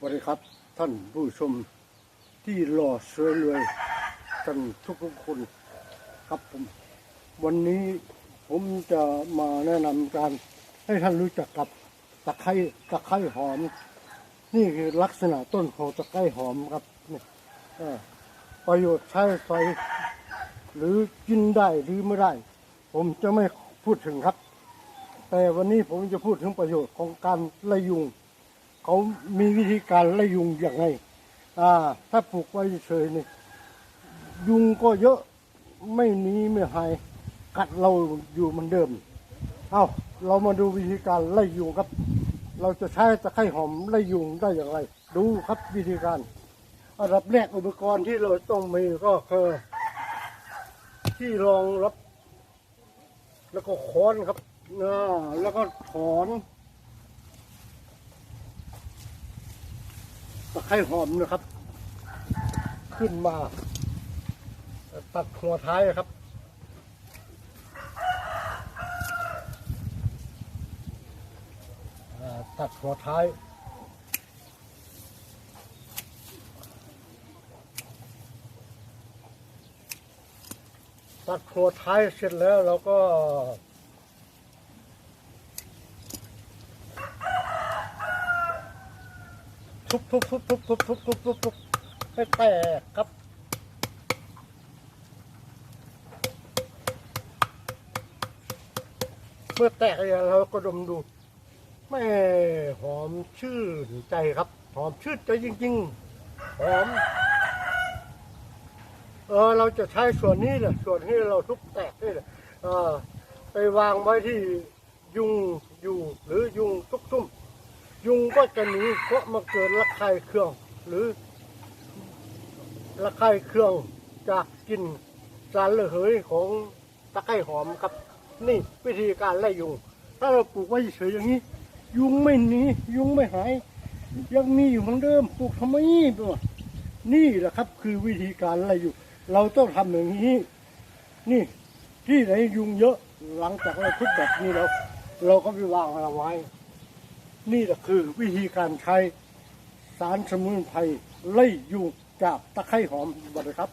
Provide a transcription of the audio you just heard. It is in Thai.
สวัสดีครับท่านผู้ชมที่รอเสือรวยกันทุกทุกคนครับผม วันนี้ผมจะมาแนะนำการให้ท่านรู้จักกับตะไคร้ตะไคร้หอม นี่คือลักษณะต้นของตะไคร้หอมครับนี่ประโยชน์ใช้สอยหรือกินได้หรือไม่ได้ ผมจะไม่พูดถึงครับ แต่วันนี้ผมจะพูดถึงประโยชน์ของการไล่ยุง เขามีวิธีการไล่ยุงอย่างไงอ่า ถ้าปลูกไว้เฉยๆนี่ยุงก็เยอะไม่หนีไม่หายกัดเราอยู่เหมือนเดิม เอาเรามาดูวิธีการไล่ยุงครับ เราจะใช้ตะไคร้หอมไล่ยุงได้อย่างไร ดูครับวิธีการอันดับแรกอุปกรณ์ที่เราต้องมีก็คือที่รองรับ แล้วก็ค้อนครับอ่าแล้วก็ถอน ตะ ไคร้หอมนะครับ ขึ้นมา ตัดหัวท้ายนะครับ ตัดหัวท้ายตัดหัวท้ายเสร็จแล้วเราก็ ทุบทุบทุบทุบทุบทุบทุบทุบทุบให้แตกครับ เมื่อแตกแล้วเราก็ดมดูแม่หอมชื่นใจครับ หอมชื่นใจจริง ๆ หอม เออเราจะใช้ส่วนนี้แหละส่วนที่เราทุบแตกนี่แหละเออไปวางไว้ที่ยุงอยู่หรือยุงทุกทุ่ม ยุงก็จะหนีเพราะมาเกิดระคายเคือง หรือระคายเคืองจากกลิ่นสารระเหยของตะไคร้หอมครับ นี่วิธีการไล่ยุง ถ้าเราปลูกไว้เฉยอย่างนี้ ยุงไม่หนียุงไม่หาย ยังมีอยู่เหมือนเดิมปลูกทำไมตัวนี่แหละครับ คือวิธีการไล่ยุงเราต้องทำอย่างนี้ นี่ที่ไหนยุงเยอะหลังจากเราทุบแบบนี้แล้ว เราก็ไปวางเอาไว้ นี่ก็คือวิธีการใช้สารสมุนไพรไล่ยุงจากตะไคร้หอมบัดครับ